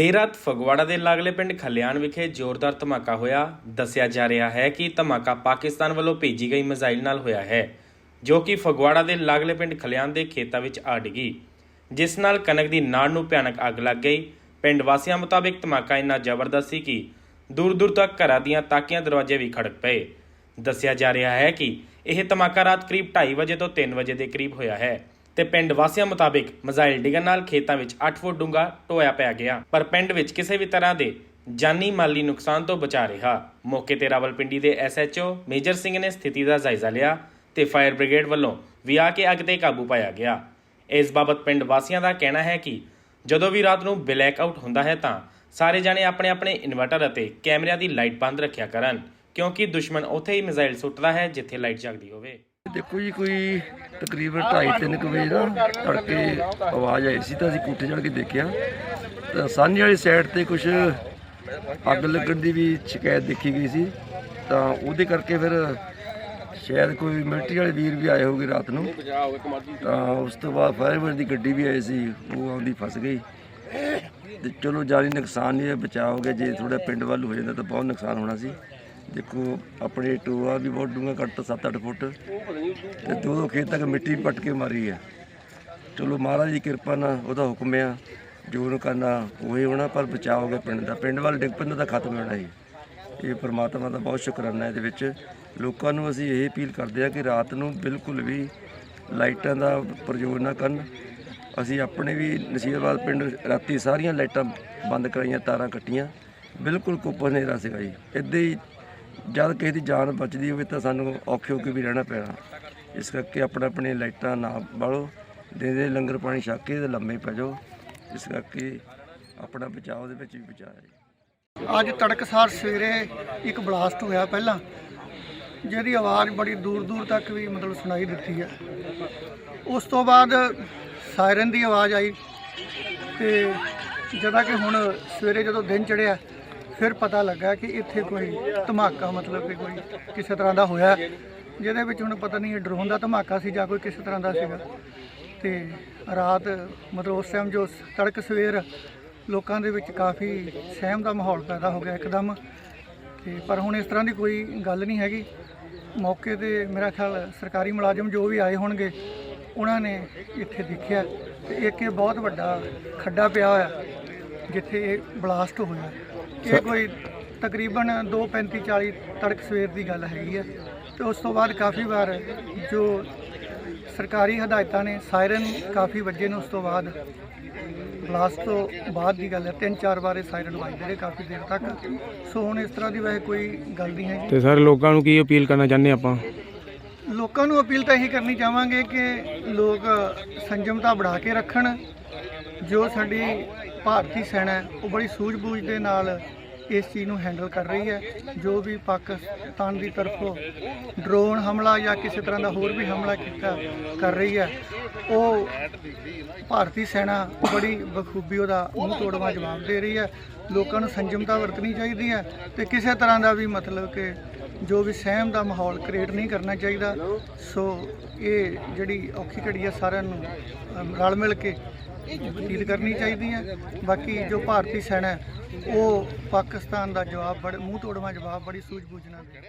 ਦੇਰ ਰਾਤ ਫਗਵਾੜਾ ਦੇ ਲਾਗਲੇ ਪਿੰਡ ਖਲਿਆਣ ਵਿਖੇ ਜ਼ੋਰਦਾਰ ਧਮਾਕਾ ਹੋਇਆ। ਦੱਸਿਆ ਜਾ ਰਿਹਾ ਹੈ ਕਿ ਧਮਾਕਾ ਪਾਕਿਸਤਾਨ ਵੱਲੋਂ ਭੇਜੀ ਗਈ ਮਿਜ਼ਾਈਲ ਨਾਲ ਹੋਇਆ ਹੈ, ਜੋ ਕਿ ਫਗਵਾੜਾ ਦੇ ਲਾਗਲੇ ਪਿੰਡ ਖਲਿਆਣ ਦੇ ਖੇਤਾਂ ਵਿੱਚ ਆ ਡਿੱਗੀ। ਜਿਸ ਨਾਲ ਕਣਕ ਦੀ ਨਾੜ ਨੂੰ ਭਿਆਨਕ ਅੱਗ ਲੱਗ ਗਈ। ਪਿੰਡ ਵਾਸੀਆਂ ਮੁਤਾਬਿਕ ਧਮਾਕਾ ਇੰਨਾ ਜ਼ਬਰਦਸਤ ਸੀ ਕਿ ਦੂਰ ਦੂਰ ਤੱਕ ਘਰਾਂ ਦੀਆਂ ਤਾਕੀਆਂ ਦਰਵਾਜ਼ੇ ਵੀ ਖੜਕ ਪਏ। ਦੱਸਿਆ ਜਾ ਰਿਹਾ ਹੈ ਕਿ ਇਹ ਧਮਾਕਾ ਰਾਤ ਕਰੀਬ 2:30 ਵਜੇ ਤੋਂ 3 ਵਜੇ ਦੇ ਕਰੀਬ ਹੋਇਆ ਹੈ। ਤੇ ਪਿੰਡ ਵਾਸੀਆਂ ਮੁਤਾਬਿਕ ਮਿਜ਼ਾਈਲ ਡਿੱਗਣ ਨਾਲ ਖੇਤਾਂ ਵਿੱਚ 8 ਫੁੱਟ ਡੂੰਘਾ ਟੋਇਆ ਪੈ ਗਿਆ, ਪਰ ਪਿੰਡ ਵਿੱਚ ਕਿਸੇ ਵੀ ਤਰ੍ਹਾਂ ਦੇ ਜਾਨੀ ਮਾਲੀ ਨੁਕਸਾਨ ਤੋਂ ਬਚਾ ਰਿਹਾ। ਮੌਕੇ ਤੇ ਰਾਵਲਪਿੰਡੀ ਦੇ ਐਸਐਚਓ ਮੇਜਰ ਸਿੰਘ ਨੇ ਸਥਿਤੀ ਦਾ ਜਾਇਜ਼ਾ ਲਿਆ ਤੇ ਫਾਇਰ ਬ੍ਰਿਗੇਡ ਵੱਲੋਂ ਵੀ ਆ ਕੇ ਅੱਗ ਤੇ ਕਾਬੂ ਪਾਇਆ ਗਿਆ। ਇਸ ਬਾਬਤ ਪਿੰਡ ਵਾਸੀਆਂ ਦਾ ਕਹਿਣਾ ਹੈ ਕਿ ਜਦੋਂ ਵੀ ਰਾਤ ਨੂੰ ਬਲੈਕ ਆਊਟ ਹੁੰਦਾ ਹੈ ਤਾਂ ਸਾਰੇ ਜਾਣੇ ਆਪਣੇ ਆਪਣੇ ਇਨਵਰਟਰ ਅਤੇ ਕੈਮਰਿਆਂ ਦੀ ਲਾਈਟ ਬੰਦ ਰੱਖਿਆ ਕਰਨ, ਕਿਉਂਕਿ ਦੁਸ਼ਮਣ ਉੱਥੇ ਹੀ ਮਿਜ਼ਾਈਲ ਸੁੱਟਦਾ ਹੈ ਜਿੱਥੇ ਲਾਈਟ ਜਗਦੀ ਹੋਵੇ। ਦੇਖੋ ਜੀ, ਕੋਈ ਤਕਰੀਬਨ 2:30 ਕੁ ਵਜੇ ਨਾ ਤੜਕੇ ਆਵਾਜ਼ ਆਈ ਸੀ ਤਾਂ ਅਸੀਂ ਕੋਠੇ ਚੜ੍ਹ ਕੇ ਦੇਖਿਆ। ਤਾਂ ਸਾਹਨੀ ਵਾਲੀ ਸਾਈਡ ਤੇ ਕੁਝ ਅੱਗ ਲੱਗਣ ਦੀ ਵੀ ਸ਼ਿਕਾਇਤ ਦੇਖੀ ਗਈ ਸੀ। ਤਾਂ ਉਹਦੇ ਕਰਕੇ ਫਿਰ ਸ਼ਾਇਦ ਕੋਈ ਮਿਲਟਰੀ ਵਾਲੇ ਵੀਰ ਵੀ ਆਏ ਹੋਗੇ ਰਾਤ ਨੂੰ। ਤਾਂ ਉਸ ਤੋਂ ਬਾਅਦ ਫਾਇਰ ਦੀ ਗੱਡੀ ਵੀ ਆਈ ਸੀ, ਉਹ ਆਉਂਦੀ ਫਸ ਗਈ। ਤੇ ਚਲੋ ਜਾਨੀ ਨੁਕਸਾਨ ਨਹੀਂ ਬਚਾਅ ਹੋ ਗਿਆ, ਜੇ ਥੋੜਾ ਪਿੰਡ ਵੱਲ ਹੋ ਜਾਂਦਾ ਤਾਂ ਬਹੁਤ ਨੁਕਸਾਨ ਹੋਣਾ ਸੀ। ਦੇਖੋ, ਆਪਣੇ ਟੋਆ ਵੀ ਬਹੁਤ ਡੂੰਘਾ ਕੱਟ 7-8 ਫੁੱਟ। ਤੇ ਦੋ ਦੋ ਖੇਤ ਤੱਕ ਮਿੱਟੀ ਪੱਟ ਕੇ ਮਾਰੀ ਆ ਚਲੋ, ਮਹਾਰਾਜ ਦੀ ਕਿਰਪਾ ਨਾਲ ਉਹਦਾ ਹੁਕਮ ਆ, ਜੋ ਉਹਨੂੰ ਕਰਨਾ ਉਹੀ ਹੋਣਾ, ਪਰ ਬਚਾਅ ਹੋ ਗਿਆ ਪਿੰਡ ਦਾ। ਪਿੰਡ ਵੱਲ ਡਿੱਗ ਪੈਂਦਾ ਤਾਂ ਖਤਮ ਹੋਣਾ ਸੀ ਇਹ ਪ੍ਰਮਾਤਮਾ ਦਾ ਬਹੁਤ ਸ਼ੁਕਰਾਨਾ ਇਹਦੇ ਵਿੱਚ। ਲੋਕਾਂ ਨੂੰ ਅਸੀਂ ਇਹ ਅਪੀਲ ਕਰਦੇ ਹਾਂ ਕਿ ਰਾਤ ਨੂੰ ਬਿਲਕੁਲ ਵੀ ਲਾਈਟਾਂ ਦਾ ਪ੍ਰਯੋਗ ਨਾ ਕਰਨ। ਅਸੀਂ ਆਪਣੇ ਵੀ ਨਸੀਬਾਬਾਦ ਪਿੰਡ ਰਾਤੀ ਸਾਰੀਆਂ ਲਾਈਟਾਂ ਬੰਦ ਕਰਾਈਆਂ, ਤਾਰਾਂ ਕੱਟੀਆਂ। ਬਿਲਕੁਲ ਕੁੱਪ ਹਨੇਰਾ ਸੀਗਾ ਜੀ। ਇੱਦਾਂ ਹੀ ਜਦ ਕਿਸੇ ਦੀ ਜਾਨ ਬਚਦੀ ਹੋਵੇ ਤਾਂ ਸਾਨੂੰ ਔਖੇ ਹੋ ਕੇ ਵੀ ਰਹਿਣਾ ਪੈਣਾ। ਇਸ ਕਰਕੇ ਆਪਣਾ ਆਪਣੇ ਲਾਈਟਾਂ ਨਾ ਬਾਲੋ ਦੇ ਦੇ ਲੰਗਰ ਪਾਣੀ ਛੱਕ ਕੇ ਤੇ ਲੰਮੇ ਪੈ ਜਾਓ। ਇਸ ਕਰਕੇ ਆਪਣਾ ਬਚਾਓ ਦੇ ਵਿੱਚ ਵੀ ਬਚਾਇਆ ਜੀ ਅੱਜ ਤੜਕਸਾਰ ਸਵੇਰੇ ਇੱਕ ਬਲਾਸਟ ਹੋਇਆ ਪਹਿਲਾਂ। ਜਿਹਦੀ ਆਵਾਜ਼ ਬੜੀ ਦੂਰ ਦੂਰ ਤੱਕ ਵੀ ਮਤਲਬ ਸੁਣਾਈ ਦਿੱਤੀ ਹੈ। ਉਸ ਤੋਂ ਬਾਅਦ ਸਾਇਰਨ ਦੀ ਆਵਾਜ਼ ਆਈ ਤੇ ਜਦੋਂ ਕਿ ਹੁਣ ਸਵੇਰੇ ਜਦੋਂ ਦਿਨ ਚੜਿਆ ਫਿਰ ਪਤਾ ਲੱਗਾ ਕਿ ਇੱਥੇ ਕੋਈ ਧਮਾਕਾ ਮਤਲਬ ਕਿ ਕੋਈ ਕਿਸੇ ਤਰ੍ਹਾਂ ਦਾ ਹੋਇਆ। ਜਿਹਦੇ ਵਿੱਚ ਹੁਣ ਪਤਾ ਨਹੀਂ ਇਹ ਡਰੋਨ ਦਾ ਧਮਾਕਾ ਸੀ ਜਾਂ ਕੋਈ ਕਿਸੇ ਤਰ੍ਹਾਂ ਦਾ ਸੀਗਾ। ਤੇ ਰਾਤ ਮਤਲਬ ਉਸ ਟਾਈਮ ਜੋ ਤੜਕ ਸਵੇਰ ਲੋਕਾਂ ਦੇ ਵਿੱਚ ਕਾਫੀ ਸਹਿਮ ਦਾ ਮਾਹੌਲ ਪੈਦਾ ਹੋ ਗਿਆ ਇੱਕਦਮ। ਤੇ ਪਰ ਹੁਣ ਇਸ ਤਰ੍ਹਾਂ ਦੀ ਕੋਈ ਗੱਲ ਨਹੀਂ ਹੈਗੀ। ਮੌਕੇ ਤੇ ਮੇਰਾ ਖਿਆਲ ਸਰਕਾਰੀ ਮੁਲਾਜ਼ਮ ਜੋ ਵੀ ਆਏ ਹੋਣਗੇ, ਉਹਨਾਂ ਨੇ ਇੱਥੇ ਦੇਖਿਆ। ਤੇ ਇੱਕ ਇਹ ਬਹੁਤ ਵੱਡਾ ਖੱਡਾ ਪਿਆ ਹੋਇਆ, ਜਿੱਥੇ ਇਹ ਬਲਾਸਟ ਹੋਇਆ। ਇਹ ਕੋਈ ਤਕਰੀਬਨ 2:35 40 ਤੜਕ ਸਵੇਰ ਦੀ ਗੱਲ ਹੈਗੀ ਹੈ ਤੇ ਉਸ ਤੋਂ ਬਾਅਦ ਕਾਫੀ ਵਾਰ ਜੋ ਸਰਕਾਰੀ ਹਦਾਇਤਾਂ ਨੇ ਸਾਇਰਨ ਕਾਫੀ ਵੱਜੇ ਨੇ ਉਸ ਤੋਂ ਬਾਅਦ। ਬਲਾਸਟ ਤੋਂ ਬਾਅਦ ਦੀ ਗੱਲ ਹੈ ਤਿੰਨ ਚਾਰ ਵਾਰ ਇਹ ਸਾਇਰਨ ਵੱਜਦੇ ਰਹੇ ਕਾਫੀ ਦੇਰ ਤੱਕ। ਸੋ ਹੁਣ ਇਸ ਤਰ੍ਹਾਂ ਦੀ ਵੈਸੇ ਕੋਈ ਗੱਲ ਨਹੀਂ ਹੈਗੀ। ਤੇ ਸਰ ਲੋਕਾਂ ਨੂੰ ਕੀ ਅਪੀਲ ਕਰਨਾ ਚਾਹੁੰਦੇ ਆਪਾਂ? ਲੋਕਾਂ ਨੂੰ ਅਪੀਲ ਤਾਂ ਇਹੀ ਕਰਨੀ ਚਾਹਾਂਗੇ ਕਿ ਲੋਕ ਸੰਜਮਤਾ ਬਣਾ ਕੇ ਰੱਖਣ। ਜੋ ਸਾਡੀ ਭਾਰਤੀ ਸੈਨਾ ਹੈ, ਉਹ ਬੜੀ ਸੂਝ-ਬੂਝ ਦੇ ਨਾਲ ਇਸ ਚੀਜ਼ ਨੂੰ ਹੈਂਡਲ ਕਰ ਰਹੀ ਹੈ। ਜੋ ਵੀ ਪਾਕਿਸਤਾਨ ਦੀ ਤਰਫੋਂ ਡਰੋਨ ਹਮਲਾ ਜਾਂ ਕਿਸੇ ਤਰ੍ਹਾਂ ਦਾ ਹੋਰ ਵੀ ਹਮਲਾ ਕੀਤਾ ਕਰ ਰਹੀ ਹੈ, ਉਹ ਭਾਰਤੀ ਸੈਨਾ ਬੜੀ ਬਖੂਬੀ ਉਹਦਾ ਮੂੰਹ ਤੋੜਵਾ ਜਵਾਬ ਦੇ ਰਹੀ ਹੈ। ਲੋਕਾਂ ਨੂੰ ਸੰਜਮਤਾ ਵਰਤਣੀ ਚਾਹੀਦੀ ਹੈ ਤੇ ਕਿਸੇ ਤਰ੍ਹਾਂ ਦਾ ਵੀ ਮਤਲਬ ਕਿ ਜੋ ਵੀ ਸਹਿਮ ਦਾ ਮਾਹੌਲ ਕ੍ਰੀਏਟ ਨਹੀਂ ਕਰਨਾ ਚਾਹੀਦਾ ਸੋ ਇਹ ਜਿਹੜੀ ਔਖੀ ਘੜੀ ਹੈ ਸਾਰਿਆਂ ਨੂੰ ਅਮ, ਰਲ ਮਿਲ ਕੇ ਬਤੀਤ ਕਰਨੀ ਚਾਹੀਦੀ ਹੈ ਬਾਕੀ ਜੋ ਭਾਰਤੀ ਸੈਨਾ ਹੈ, ਉਹ ਪਾਕਿਸਤਾਨ ਦਾ ਜਵਾਬ ਬੜੇ ਮੂੰਹ ਤੋੜਵਾ ਜਵਾਬ ਬੜੀ ਸੂਝ-ਬੂਝ ਨਾਲ। ਦੇ